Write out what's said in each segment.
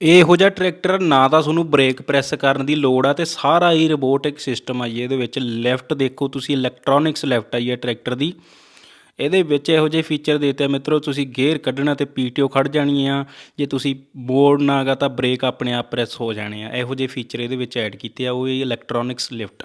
ਇਹੋ ਜਿਹਾ ਟਰੈਕਟਰ ਨਾ ਤਾਂ ਤੁਹਾਨੂੰ ਬ੍ਰੇਕ ਪ੍ਰੈਸ ਕਰਨ ਦੀ ਲੋੜ ਆ ਤੇ ਸਾਰਾ ਹੀ ਰੋਬੋਟਿਕ ਸਿਸਟਮ ਆ ਜੀ, ਇਹਦੇ ਵਿੱਚ ਲੈਫਟ ਦੇਖੋ ਤੁਸੀਂ ਇਲੈਕਟ੍ਰੋਨਿਕਸ ਲੈਫਟ ਆਈ ਹੈ ਟਰੈਕਟਰ ਦੀ। ਇਹਦੇ ਵਿੱਚ ਇਹੋ ਜਿਹੇ ਫੀਚਰ ਦੇਤੇ ਆ, ਮਿੱਤਰੋ ਤੁਸੀਂ ਗੇਅਰ ਕੱਢਣਾ ਤੇ ਪੀਟੀਓ ਖੜ ਜਾਣੀ ਆ, ਜੇ ਤੁਸੀਂ ਬੋਰਡ ਮੋੜਨਾਗਾ ਤਾਂ ਬ੍ਰੇਕ ਆਪਣੇ ਆਪ ਪ੍ਰੈਸ ਹੋ ਜਾਣੇ ਆ, ਇਹੋ ਜਿਹੇ ਫੀਚਰ ਇਹਦੇ ਵਿੱਚ ਐਡ ਕੀਤੇ ਆ, ਉਹ ਇਹ ਇਲੈਕਟ੍ਰੋਨਿਕਸ ਲਿਫਟ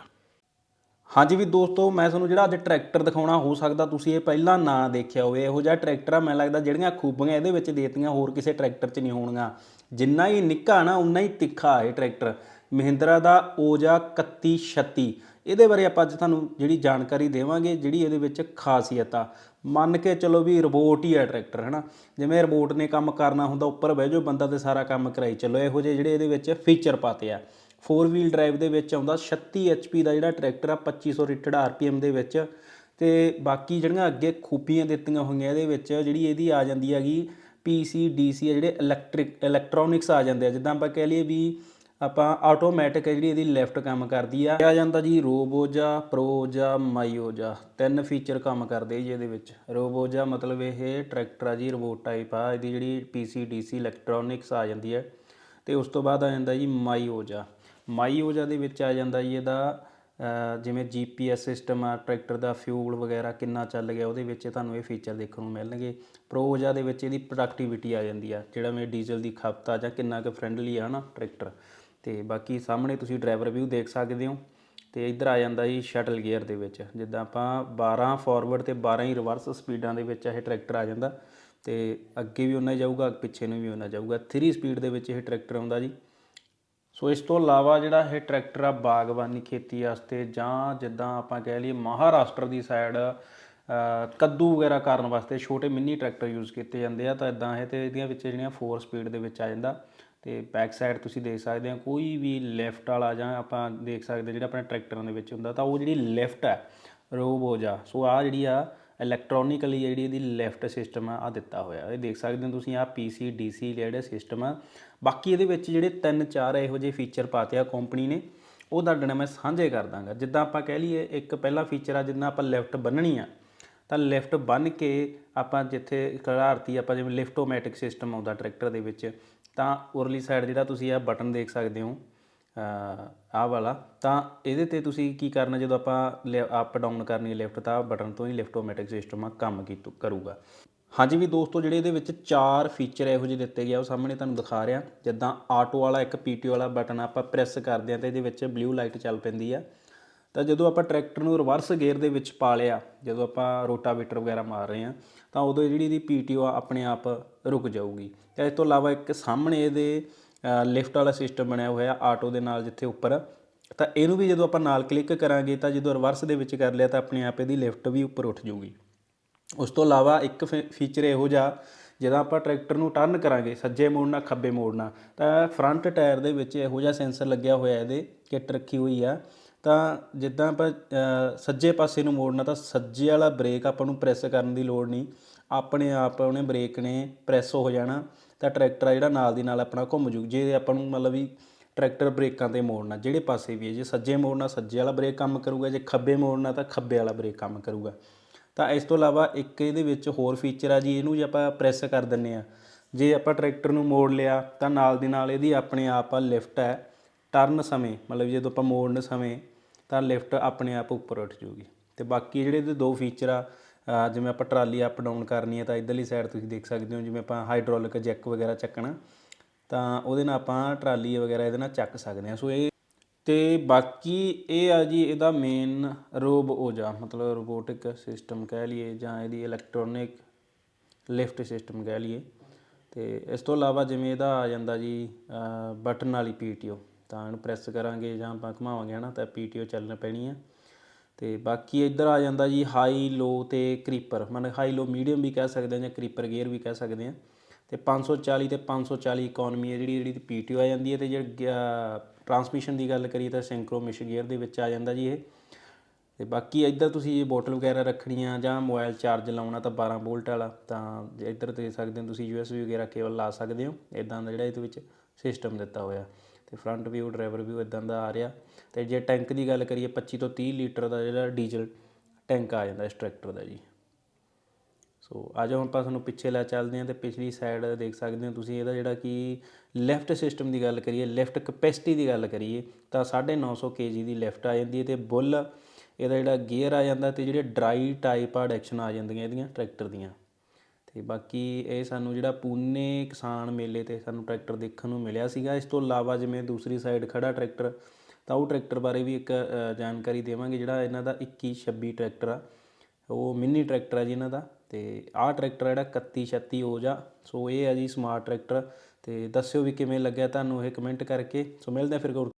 ਹਾਂਜੀ ਵੀ ਦੋਸਤੋ, ਮੈਂ ਤੁਹਾਨੂੰ ਜਿਹੜਾ ਅੱਜ ਟਰੈਕਟਰ ਦਿਖਾਉਣਾ ਹੋ ਸਕਦਾ, ਤੁਸੀਂ ਇਹ ਪਹਿਲਾਂ ਨਾ ਦੇਖਿਆ ਹੋਵੇ, ਇਹੋ ਜਿਹਾ ਟਰੈਕਟਰ ਆ, ਮੈਨੂੰ ਲੱਗਦਾ ਜਿਹੜੀਆਂ ਖੂਬੀਆਂ ਇਹਦੇ ਵਿੱਚ ਦੇਤੀਆਂ, ਹੋਰ ਕਿਸੇ ਟਰੈਕਟਰ 'ਚ ਨਹੀਂ ਹੋਣਗੀਆਂ। ਜਿੰਨਾ ਹੀ ਨਿੱਕਾ ਨਾ ਉਨਾ ਹੀ ਤਿੱਖਾ ਇਹ ਟਰੈਕਟਰ। ਮਹਿੰਦਰਾ ਦਾ ਓਜਾ 3136 ਇਹਦੇ ਬਾਰੇ ਆਪਾਂ ਅੱਜ ਤੁਹਾਨੂੰ ਜਿਹੜੀ ਜਾਣਕਾਰੀ ਦੇਵਾਂਗੇ, ਜਿਹੜੀ ਇਹਦੇ ਵਿੱਚ ਖਾਸੀਅਤ ਆ। ਮੰਨ ਕੇ ਚਲੋ ਵੀ ਰੋਬੋਟ ਹੀ ਆ ਟਰੈਕਟਰ, ਹਨਾ? ਜਿਵੇਂ ਰੋਬੋਟ ਨੇ ਕੰਮ ਕਰਨਾ ਹੁੰਦਾ, ਉੱਪਰ ਬਹਿ ਜਾਓ, ਬੰਦਾ ਤੇ ਸਾਰਾ ਕੰਮ ਕਰਾਈ ਚੱਲੋ। ਇਹੋ ਜਿਹੇ ਜਿਹੜੇ ਇਹਦੇ ਵਿੱਚ ਫੀਚਰ ਪਾਤੇ ਆ। 4 ਵੀਲ ਡਰਾਈਵ ਦੇ ਵਿੱਚ ਆਉਂਦਾ 36 HP ਦਾ ਜਿਹੜਾ ਟਰੈਕਟਰ ਆ 2500 ਰੇਟਡ RPM ਦੇ ਵਿੱਚ। ਤੇ ਬਾਕੀ ਜਿਹੜੀਆਂ ਅੱਗੇ ਖੂਪੀਆਂ ਦਿੱਤੀਆਂ ਹੋਈਆਂ ਇਹਦੇ ਵਿੱਚ, ਜਿਹੜੀ ਇਹਦੀ ਆ ਜਾਂਦੀ ਹੈਗੀ PC DC ਆ ਜਿਹੜੇ ਇਲੈਕਟ੍ਰਿਕ ਇਲੈਕਟ੍ਰੋਨਿਕਸ ਆ ਜਾਂਦੇ ਆ। ਜਿੱਦਾਂ ਆਪਾਂ ਕਹਿ ਲਈਏ ਵੀ ਆਪਾਂ ਆਟੋਮੈਟਿਕ ਹੈ ਜਿਹੜੀ ਇਹਦੀ ਲੈਫਟ ਕੰਮ ਕਰਦੀ ਆ। ਆ ਜਾਂਦਾ ਜੀ ਰੋਬੋਜਾ, ਪ੍ਰੋਜਾ, ਮਾਈਓਜਾ, ਤਿੰਨ ਫੀਚਰ ਕੰਮ ਕਰਦੇ ਜੀ ਇਹਦੇ ਵਿੱਚ। ਰੋਬੋਜਾ ਮਤਲਬ ਇਹ ਟਰੈਕਟਰ ਆ ਜੀ ਰੋਬੋਟ ਟਾਈਪ ਆ। ਇਹਦੀ ਜਿਹੜੀ PC DC ਇਲੈਕਟ੍ਰੋਨਿਕਸ ਆ ਜਾਂਦੀ ਹੈ ਤੇ ਉਸ ਤੋਂ ਬਾਅਦ ਆ ਜਾਂਦਾ ਜੀ ਮਾਈਓਜਾ। ਮਾਈਓਜਾ ਦੇ ਵਿੱਚ ਆ ਜਾਂਦਾ ਜੀ ਇਹਦਾ ਜਿਵੇਂ GPS ਸਿਸਟਮ ਆ, ਟਰੈਕਟਰ ਦਾ ਫਿਊਲ ਵਗੈਰਾ ਕਿੰਨਾ ਚੱਲ ਗਿਆ, ਉਹਦੇ ਵਿੱਚ ਤੁਹਾਨੂੰ ਇਹ ਫੀਚਰ ਦੇਖਣ ਨੂੰ ਮਿਲਣਗੇ। ਪ੍ਰੋਜਾ ਦੇ ਵਿੱਚ ਇਹਦੀ ਪ੍ਰੋਡਕਟੀਵਿਟੀ ਆ ਜਾਂਦੀ ਆ, ਜਿਹੜਾ ਮੇ ਡੀਜ਼ਲ ਦੀ ਖਪਤ ਆ ਜਾਂ ਕਿੰਨਾ ਕੁ ਫ੍ਰੈਂਡਲੀ ਆ ਨਾ ਟਰੈਕਟਰ। ਤੇ ਬਾਕੀ ਸਾਹਮਣੇ ਤੁਸੀਂ ਡਰਾਈਵਰ ਵਿਊ ਦੇਖ ਸਕਦੇ ਹੋ, ਤੇ ਇੱਧਰ ਆ ਜਾਂਦਾ ਜੀ ਸ਼ਟਲ ਗੇਅਰ ਦੇ ਵਿੱਚ। ਜਿੱਦਾਂ ਆਪਾਂ 12 ਫਾਰਵਰਡ ਤੇ 12 ਹੀ ਰਿਵਰਸ ਸਪੀਡਾਂ ਦੇ ਵਿੱਚ ਇਹ ਟਰੈਕਟਰ ਆ ਜਾਂਦਾ, ਤੇ ਅੱਗੇ ਵੀ ਉਹਨਾਂ ਜਾਊਗਾ ਪਿੱਛੇ ਨੂੰ ਵੀ ਉਹਨਾਂ ਜਾਊਗਾ। 3 ਸਪੀਡ ਦੇ ਵਿੱਚ ਇਹ ਟਰੈਕਟਰ ਆਉਂਦਾ ਜੀ। ਸੋ ਇਸ ਤੋਂ ਇਲਾਵਾ ਜਿਹੜਾ ਇਹ ਟਰੈਕਟਰ ਆ ਬਾਗਬਾਨੀ ਖੇਤੀ ਵਾਸਤੇ ਜਾਂ ਜਿੱਦਾਂ ਆਪਾਂ ਕਹਿ ਲਈਏ ਮਹਾਰਾਸ਼ਟਰ ਦੀ ਸਾਈਡ ਕੱਦੂ ਵਗੈਰਾ ਕਰਨ ਵਾਸਤੇ ਛੋਟੇ ਮਿੰਨੀ ਟਰੈਕਟਰ ਯੂਜ਼ ਕੀਤੇ ਜਾਂਦੇ ਆ ਤਾਂ ਇਦਾਂ ਇਹ ਤੇ ਇਹਦੀਆਂ ਵਿੱਚ ਜਿਹੜੀਆਂ 4 ਸਪੀਡ ਦੇ ਵਿੱਚ ਆ ਜਾਂਦਾ। ਤੇ ਬੈਕ ਸਾਈਡ ਤੁਸੀਂ ਦੇਖ ਸਕਦੇ ਆ, ਕੋਈ ਵੀ ਲੈਫਟ ਵਾਲਾ ਜਾਂ ਆਪਾਂ ਦੇਖ ਸਕਦੇ ਜਿਹੜਾ ਆਪਣੇ ਟਰੈਕਟਰਾਂ ਦੇ ਵਿੱਚ ਹੁੰਦਾ ਤਾਂ ਉਹ ਜਿਹੜੀ ਲੈਫਟ ਹੈ ਰੋਬੋਜਾ ਸੋ ਆ ਜਿਹੜੀ ਆ ਇਲੈਕਟ੍ਰੋਨਿਕਲੀ ਜਿਹੜੀ ਇਹਦੀ ਲੈਫਟ ਸਿਸਟਮ ਆ ਆ ਦਿੱਤਾ ਹੋਇਆ। ਇਹ ਦੇਖ ਸਕਦੇ ਹੋ ਤੁਸੀਂ ਆ PC DC ਜਿਹੜੇ ਸਿਸਟਮ ਆ। ਬਾਕੀ ਇਹਦੇ ਵਿੱਚ ਜਿਹੜੇ ਤਿੰਨ ਚਾਰ ਇਹੋ ਜਿਹੇ ਫੀਚਰ ਪਾਤੇ ਆ ਕੰਪਨੀ ਨੇ, ਉਹ ਤੁਹਾਡੇ ਨਾਲ ਮੈਂ ਸਾਂਝੇ ਕਰ ਦਾਂਗਾ। ਜਿੱਦਾਂ ਆਪਾਂ ਕਹਿ ਲਈਏ, ਇੱਕ ਪਹਿਲਾ ਫੀਚਰ ਆ ਜਿੱਦਾਂ ਆਪਾਂ ਲੈਫਟ ਬੰਨਣੀ ਆ, ਤਾਂ ਲੈਫਟ ਬੰਨ ਕੇ ਆਪਾਂ ਜਿੱਥੇ ਖੜਾਰਤੀ ਆਪਾਂ ਜਿਵੇਂ ਲਿਫਟੋਮੈਟਿਕ ਸਿਸਟਮ ਆਉਂਦਾ ਟਰੈਕਟਰ ਦੇ ਵਿੱਚ, ਤਾਂ ਉਰਲੀ ਸਾਈਡ ਜਿਹੜਾ ਤੁਸੀਂ ਆ ਬਟਨ ਦੇਖ ਸਕਦੇ ਹੋ ਆਹ ਵਾਲਾ, ਤਾਂ ਇਹਦੇ ਤੇ ਤੁਸੀਂ ਕੀ ਕਰਨਾ ਜਦੋਂ ਆਪਾਂ ਅਪ ਡਾਊਨ ਕਰਨੀ ਹੈ ਲਿਫਟ ਤਾਂ ਬਟਨ ਤੋਂ ਹੀ ਲਿਫਟ ਆਟੋਮੈਟਿਕ ਸਿਸਟਮ ਆ ਕੰਮ ਕੀਤੂ, ਕਰੂਗਾ। ਹਾਂਜੀ ਵੀ ਦੋਸਤੋ, ਜਿਹੜੇ ਇਹਦੇ ਵਿੱਚ ਚਾਰ ਫੀਚਰ ਇਹੋ ਜਿਹੇ ਦਿੱਤੇ ਗਿਆ ਉਹ ਸਾਹਮਣੇ ਤੁਹਾਨੂੰ ਦਿਖਾ ਰਿਹਾ। ਜਿੱਦਾਂ ਆਟੋ ਵਾਲਾ ਇੱਕ ਪੀਟੀਓ ਵਾਲਾ ਬਟਨ ਆਪਾਂ ਪ੍ਰੈਸ ਕਰਦੇ ਆ ਤਾਂ ਇਹਦੇ ਵਿੱਚ ਬਲੂ ਲਾਈਟ ਚੱਲ ਪੈਂਦੀ ਆ। ਤਾਂ ਜਦੋਂ ਆਪਾਂ ਟਰੈਕਟਰ ਨੂੰ ਰਿਵਰਸ ਗੇਅਰ ਦੇ ਵਿੱਚ ਪਾ ਲਿਆ, ਜਦੋਂ ਆਪਾਂ ਰੋਟਾਵੇਟਰ ਵਗੈਰਾ ਮਾਰ ਰਹੇ ਆ ਤਾਂ ਉਦੋਂ ਜਿਹੜੀ ਇਹਦੀ ਪੀਟੀਓ ਆ, ਆਪਣੇ ਆਪ ਰੁਕ ਜਾਊਗੀ। ਤੇ ਇਸ ਤੋਂ ਇਲਾਵਾ ਇੱਕ ਸਾਹਮਣੇ ਇਹਦੇ ਲਿਫਟ ਵਾਲਾ ਸਿਸਟਮ ਬਣਿਆ ਹੋਇਆ ਆਟੋ ਦੇ ਨਾਲ ਜਿੱਥੇ ਉੱਪਰ। ਤਾਂ ਇਹਨੂੰ ਵੀ ਜਦੋਂ ਆਪਾਂ ਨਾਲ ਕਲਿੱਕ ਕਰਾਂਗੇ ਤਾਂ ਜਦੋਂ ਰਿਵਰਸ ਦੇ ਵਿੱਚ ਕਰ ਲਿਆ ਤਾਂ ਆਪਣੇ ਆਪ ਇਹਦੀ ਲਿਫਟ ਵੀ ਉੱਪਰ ਉੱਠ ਜਾਊਗੀ। ਉਸ ਤੋਂ ਇਲਾਵਾ ਇੱਕ ਫੀਚਰ ਇਹੋ ਜਿਹਾ ਜਦੋਂ ਆਪਾਂ ਟਰੈਕਟਰ ਨੂੰ ਟਰਨ ਕਰਾਂਗੇ, ਸੱਜੇ ਮੋੜਨਾ, ਖੱਬੇ ਮੋੜਨਾ। ਤਾਂ ਫਰੰਟ ਟਾਇਰ ਦੇ ਵਿੱਚ ਇਹੋ ਜਿਹਾ ਸੈਂਸਰ ਲੱਗਿਆ ਹੋਇਆ ਇਹਦੇ, ਕਿੱਟ ਰੱਖੀ ਹੋਈ ਆ। ਤਾਂ ਜਿੱਦਾਂ ਆਪਾਂ ਸੱਜੇ ਪਾਸੇ ਨੂੰ ਮੋੜਨਾ ਤਾਂ ਸੱਜੇ ਵਾਲਾ ਬ੍ਰੇਕ ਆਪਾਂ ਨੂੰ ਪ੍ਰੈਸ ਕਰਨ ਦੀ ਲੋੜ ਨਹੀਂ। ਆਪਣੇ ਆਪ ਉਹਨੇ ਬ੍ਰੇਕ ਨੇ ਪ੍ਰੈਸ ਹੋ ਜਾਣਾ। ਤਾਂ ਟਰੈਕਟਰ ਆ ਜਿਹੜਾ ਨਾਲ ਦੀ ਨਾਲ ਆਪਣਾ ਘੁੰਮ ਜੂ। ਜੇ ਆਪਾਂ ਨੂੰ ਮਤਲਬ ਵੀ ਟਰੈਕਟਰ ਬ੍ਰੇਕਾਂ ਤੇ ਮੋੜਨਾ, ਜਿਹੜੇ ਪਾਸੇ ਵੀ ਹੈ ਜੇ ਸੱਜੇ ਮੋੜਨਾ, ਸੱਜੇ ਵਾਲਾ ਬ੍ਰੇਕ ਕੰਮ ਕਰੂਗਾ, ਜੇ ਖੱਬੇ ਮੋੜਨਾ ਤਾਂ ਖੱਬੇ ਵਾਲਾ ਬ੍ਰੇਕ ਕੰਮ ਕਰੂਗਾ। ਤਾਂ ਇਸ ਤੋਂ ਇਲਾਵਾ ਇੱਕ ਇਹਦੇ ਵਿੱਚ ਹੋਰ ਫੀਚਰ ਆ ਜੀ, ਇਹਨੂੰ ਜੇ ਆਪਾਂ ਪ੍ਰੈਸ ਕਰ ਦਿੰਨੇ ਆ। ਜੇ ਆਪਾਂ ਟਰੈਕਟਰ ਨੂੰ ਮੋੜ ਲਿਆ, ਤਾਂ ਨਾਲ ਦੀ ਨਾਲ ਇਹਦੀ ਆਪਣੇ ਆਪ ਆ ਲਿਫਟ ਹੈ ਟਰਨ ਸਮੇਂ, ਮਤਲਬ ਜਦੋਂ ਆਪਾਂ ਮੋੜਨ ਸਮੇਂ ਤਾਂ ਲਿਫਟ ਆਪਣੇ ਆਪ ਉੱਪਰ ਉੱਠ ਜੂਗੀ। ਤੇ ਬਾਕੀ ਜਿਹੜੇ ਇਹਦੇ ਦੋ ਫੀਚਰ ਆ ਜਿਵੇਂ ਆਪਾਂ ਟਰਾਲੀ ਅਪ ਡਾਊਨ ਕਰਨੀ ਹੈ ਤਾਂ ਇਧਰਲੀ ਸਾਈਡ ਤੁਸੀਂ ਦੇਖ ਸਕਦੇ ਹੋ, ਜਿਵੇਂ ਆਪਾਂ ਹਾਈਡ੍ਰੋਲਿਕ ਜੈਕ ਵਗੈਰਾ ਚੱਕਣਾ, ਤਾਂ ਉਹਦੇ ਨਾਲ ਆਪਾਂ ਟਰਾਲੀ ਵਗੈਰਾ ਇਹਦੇ ਨਾਲ ਚੱਕ ਸਕਦੇ ਹਾਂ। ਸੋ ਇਹ ਤੇ ਬਾਕੀ ਇਹ ਆ ਜੀ ਇਹਦਾ ਮੇਨ ਰੋਬ ਓਜਾ ਮਤਲਬ ਰੋਬੋਟਿਕ ਸਿਸਟਮ ਕਹਿ ਲਈਏ ਜਾਂ ਇਹਦੀ ਇਲੈਕਟ੍ਰੋਨਿਕ ਲਿਫਟ ਸਿਸਟਮ ਕਹਿ ਲਈਏ। ਤੇ ਇਸ ਤੋਂ ਇਲਾਵਾ ਜਿਵੇਂ ਇਹਦਾ ਆ ਜਾਂਦਾ ਜੀ ਬਟਨ ਵਾਲੀ ਪੀਟੀਓ ਤਾਂ ਇਹਨੂੰ ਪ੍ਰੈਸ ਕਰਾਂਗੇ ਜਾਂ ਆਪਾਂ ਘੁਮਾਵਾਂਗੇ ਹਨਾ, ਤਾਂ ਪੀਟੀਓ ਚੱਲਣ ਪੈਣੀ ਆ। ਤੇ ਬਾਕੀ ਇੱਧਰ ਆ ਜਾਂਦਾ ਜੀ ਹਾਈ ਲੋ ਤੇ ਕ੍ਰੀਪਰ ਮਤਲਬ ਹਾਈ ਲੋ ਮੀਡੀਅਮ ਵੀ ਕਹਿ ਸਕਦੇ ਹਾਂ ਜਾਂ ਕ੍ਰੀਪਰ ਗੇਅਰ ਵੀ ਕਹਿ ਸਕਦੇ ਹਾਂ। ਤੇ 540 ਤੇ 540 ਇਕਨੋਮੀ ਹੈ ਜਿਹੜੀ ਜਿਹੜੀ ਪੀਟੀਓ ਆ ਜਾਂਦੀ ਹੈ ਤੇ ਜਿਹੜੀ ਟਰਾਂਸਮਿਸ਼ਨ ਦੀ ਗੱਲ ਕਰੀਏ ਤਾਂ ਸਿੰਕਰੋਮਿਸ਼ ਗੇਅਰ ਦੇ ਵਿੱਚ ਆ ਜਾਂਦਾ ਜੀ ਇਹ। ਤੇ ਬਾਕੀ ਇੱਧਰ ਤੁਸੀਂ ਇਹ ਬੋਟਲ ਵਗੈਰਾ ਰੱਖਣੀ ਆ ਜਾਂ ਮੋਬਾਈਲ ਚਾਰਜ ਲਾਉਣਾ ਤਾਂ 12 ਵੋਲਟ ਵਾਲਾ, ਤਾਂ ਇੱਧਰ ਦੇ ਸਕਦੇ ਹੋ ਤੁਸੀਂ USB ਵਗੈਰਾ ਕੇਬਲ ਲਾ ਸਕਦੇ ਹੋ। ਇਦਾਂ ਦਾ ਜਿਹੜਾ ਇਹਦੇ ਵਿੱਚ ਸਿਸਟਮ ਦਿੱਤਾ ਹੋਇਆ। ਤੇ ਫਰੰਟ ਵਿਊ ਡਰਾਈਵਰ ਵਿਊ ਇਦਾਂ ਦਾ ਆ ਰਿਹਾ। ਤੇ ਜੇ ਟੈਂਕ ਦੀ ਗੱਲ ਕਰੀਏ 25 ਤੋਂ 30 ਲੀਟਰ ਦਾ ਜਿਹੜਾ ਡੀਜ਼ਲ ਟੈਂਕ ਆ ਜਾਂਦਾ ਇਸ ਟਰੈਕਟਰ ਦਾ ਜੀ। ਸੋ ਆ ਜਾਓ, ਹੁਣ ਆਪਾਂ ਤੁਹਾਨੂੰ ਪਿੱਛੇ ਲੈ ਚੱਲਦੇ ਹਾਂ ਤੇ ਪਿਛਲੀ ਸਾਈਡ ਦੇਖ ਸਕਦੇ ਹੋ ਤੁਸੀਂ ਇਹਦਾ ਜਿਹੜਾ ਕਿ ਲੈਫਟ ਸਿਸਟਮ ਦੀ ਗੱਲ ਕਰੀਏ ਲੈਫਟ ਕਪੈਸਿਟੀ ਦੀ ਗੱਲ ਕਰੀਏ, ਤਾਂ 950 kg ਦੀ ਲੈਫਟ ਆ ਜਾਂਦੀ ਹੈ ਤੇ ਬੁੱਲ ਇਹਦਾ ਜਿਹੜਾ ਗੇਅਰ ਆ ਜਾਂਦਾ ਤੇ ਜਿਹੜੇ ਡਰਾਈ ਟਾਈਪ ਆ ਡੈਕਸ਼ਨ ਆ ਜਾਂਦੀਆਂ ਇਹਦੀਆਂ ਟਰੈਕਟਰ ਦੀਆਂ। ਤੇ ਬਾਕੀ ਇਹ ਸਾਨੂੰ ਜਿਹੜਾ ਪੂਨੇ ਕਿਸਾਨ ਮੇਲੇ ਤੇ ਸਾਨੂੰ ਟਰੈਕਟਰ ਦੇਖਣ ਨੂੰ ਮਿਲਿਆ ਸੀਗਾ। ਇਸ ਤੋਂ ਇਲਾਵਾ ਜਿਵੇਂ ਦੂਸਰੀ ਸਾਈਡ ਖੜਾ ਟਰੈਕਟਰ, ਤਾਂ ਉਹ ਟਰੈਕਟਰ ਬਾਰੇ ਵੀ ਇੱਕ ਜਾਣਕਾਰੀ ਦੇਵਾਂਗੇ, ਜਿਹੜਾ ਇਹਨਾਂ ਦਾ 2126 ਟਰੈਕਟਰ ਆ। ਉਹ ਮਿੰਨੀ ਟਰੈਕਟਰ ਆ ਜੀ ਇਹਨਾਂ ਦਾ ਤੇ ਆਹ ਟਰੈਕਟਰ ਜਿਹੜਾ 3136 ਓਜ ਆ ਸੋ ਇਹ ਆ ਜੀ ਸਮਾਰਟ ਟਰੈਕਟਰ ਤੇ ਦੱਸਿਓ ਵੀ ਕਿਵੇਂ ਲੱਗਿਆ ਤੁਹਾਨੂੰ ਇਹ ਕਮੈਂਟ ਕਰਕੇ। ਸੋ ਮਿਲਦੇ ਆ ਫਿਰ